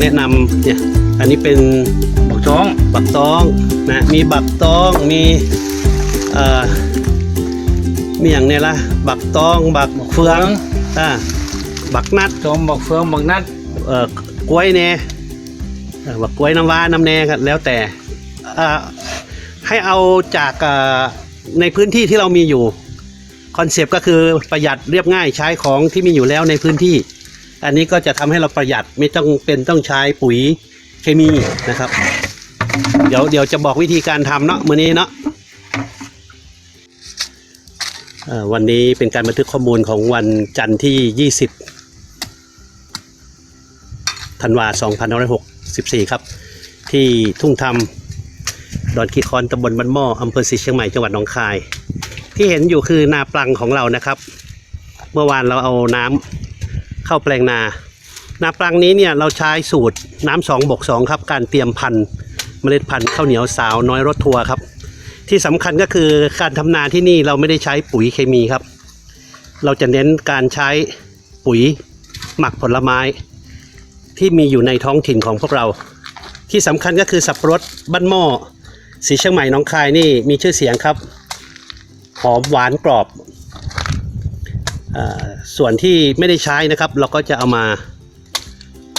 แนะนำเนี่ยอันนี้เป็นบักจ้องบักตองนะมีบักตองมีเอ่อมีอย่างเนี้ยละบักตองบักเฟืองอ่าบักนัดจอมบักเฟืองบักนัดเอ่อกล้วยเน่บักกล้วยน้ำว้าน้ำแน่ครับแล้วแต่อ่าให้เอาจากอ่าในพื้นที่ที่เรามีอยู่คอนเซปต์ก็คือประหยัดเรียบง่ายใช้ของที่มีอยู่แล้วในพื้นที่ อันนี้ก็จะทำให้เราประหยัดไม่ต้องเป็นต้องใช้ปุ๋ยเคมีนะครับ เดี๋ยวเดี๋ยวจะบอกวิธีการทำเนาะมื้อนี้เนาะวันนี้เป็นการบันทึกข้อมูลของวันจันทร์ที่ 20ธันวา2564 ครับ ที่ทุ่งธรรมดอนคีคอนตำบลบ้านหม้ออำเภอศรีเชียงใหม่จังหวัดหนองคาย ที่เห็นอยู่คือนาปลังของเรานะครับ เมื่อวานเราเอาน้ำ เข้าแปลงนานาปลังนี้เนี่ยเราใช้สูตรน้ำสองบกสองครับ การเตรียมพันธุ์เมล็ดพันธุ์ข้าวเหนียวสาวน้อยรถทัวร์ครับ ที่สำคัญก็คือการทำนาที่นี่เราไม่ได้ใช้ปุ๋ยเคมีครับ เราจะเน้นการใช้ปุ๋ยหมักผลไม้ ที่มีอยู่ในท้องถิ่นของพวกเรา ที่สำคัญก็คือสับปะรดบ้านหม้อสีเชียงใหม่น้องคายนี่มีชื่อเสียงครับหอมหวานกรอบ ส่วนที่ไม่ได้ใช้นะครับ เราก็จะเอามา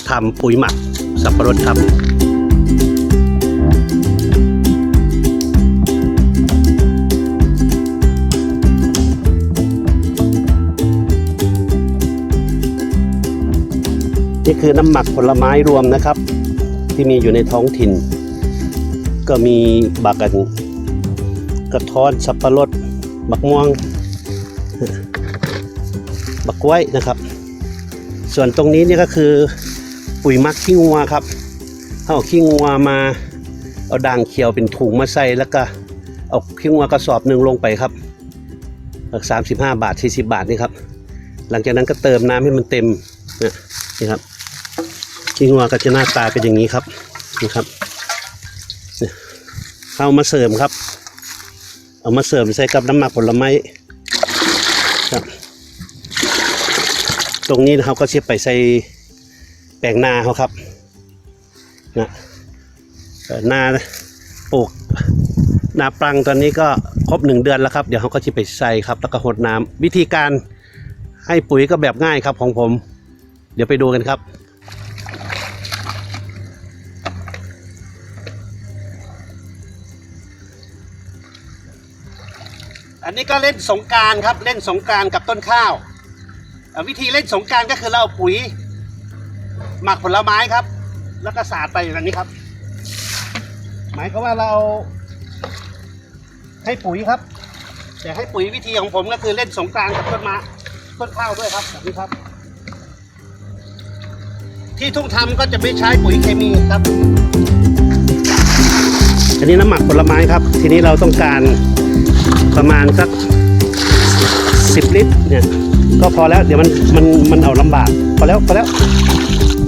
ทำปุ๋ยหมักสับปะรดครับนี่คือน้ำหมักผลไม้รวมนะครับ ที่มีอยู่ในท้องถิ่น ก็มีบักกัน กระท้อนสับปะรดบักม่วง บักกล้วยนะครับ ส่วนตรงนี้เนี่ยก็คือปุ๋ยมักขี้งัวครับเอาขี้งัวมาเอาด่างเขียวเป็นถุงมาใส่แล้วก็เอาขี้งัวกระสอบหนึ่งลงไปครับสามสิบห้าบาทสี่สิบาทนี่ครับ หลังจากนั้นก็เติมน้ำให้มันเต็มนะนี่ครับขี้งัวก็จะหน้าตาเป็นอย่างนี้ครับนะครับเอามาเสริมครับ เอามาเสริมใส่กับน้ำหมักผลไม้ครับ ตรงนี้นะครับก็เชียบไปใส่แปลงนาเขาครับนะนาปลูกนาปรังตอนนี้ก็ครบหนึ่งเดือนแล้วครับ เดี๋ยวเขาก็จะไปใส่ครับ แล้วก็หดน้ำวิธีการให้ปุ๋ยก็แบบง่ายครับของผม เดี๋ยวไปดูกันครับอันนี้ก็เล่นสงการครับเล่นสงการกับต้นข้าว วิธีเล่นสงการก็คือเราเอาปุ๋ย หมักผลไม้ครับ แล้วก็สาดไปอย่างนี้ครับ หมายความว่าเรา ให้ปุ๋ยครับแต่ให้ปุ๋ยวิธีของผมก็คือเล่นสงการกับต้นไม้ต้นข้าวด้วยครับแบบนี้ครับ ที่ทุ่งทำก็จะไม่ใช้ปุ๋ยเคมีครับ อันนี้น้ำหมักผลไม้ครับ ทีนี้เราต้องการประมาณสักสิบลิตรเนี่ย ก็พอแล้วเดี๋ยวมันมันมันเอาลำบากพอแล้วพอแล้ว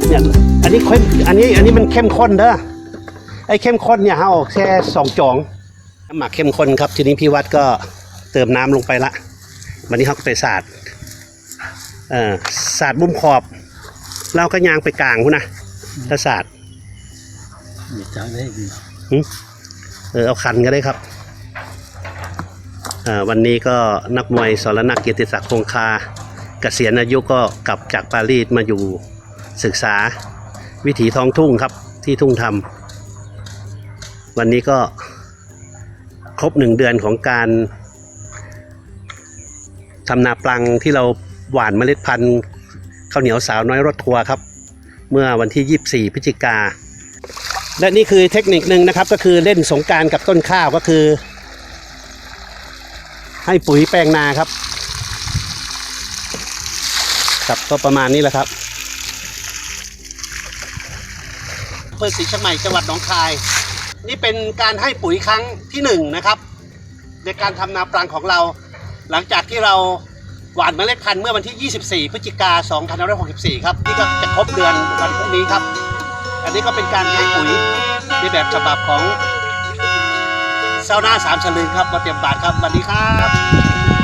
เนี่ยอันนี้เข้มอันนี้อันนี้มันเข้มข้นเด้อไอ้เข้มข้นเนี่ยฮะออกแค่สองจองน้ำหมักเข้มข้นครับ ทีนี้พี่วัดก็เติมน้ำลงไปละวันนี้เขาก็ไปสาดเอ่อสาดบุ้มขอบเราก็ยางไปกลางพุ่นนะถ้าสาดมีจ้าได้ดีเออเอาคันก็ได้ครับอ่า วันนี้ก็นักมวยสรนักเกียรติศักดิ์คงคา เกษียณอายุก็กลับจากปารีสมาอยู่ศึกษาวิถีท้องทุ่งครับที่ทุ่งธรรมวันนี้ก็ครบหนึ่งเดือนของการทำนาปลังที่เราหว่านเมล็ดพันธุ์ข้าวเหนียวสาวน้อยรถทัวร์ครับ เมื่อวันที่ 24 พฤศจิกา และนี่คือเทคนิคหนึ่งนะครับก็คือเล่นสงการกับต้นข้าวก็คือ ให้ปุ๋ยแปลงนาครับ ครับก็ประมาณนี้แหละครับอำเภอศรีเชียงใหม่จังหวัดหนองคาย นี่เป็นการให้ปุ๋ยครั้งที่หนึ่งนะครับ ในการทำนาปลังของเรา หลังจากที่เราหว่านเมล็ดพันธุ์เมื่อวันที่ 24 พฤศจิกา2564 ครับ นี่ก็จะครบเดือนวันพรุ่งนี้ครับ อันนี้ก็เป็นการให้ปุ๋ยในแบบฉบับของ เซาหน้าสามสลึงครับมาเตรียมบาทครับสวัสดีครับ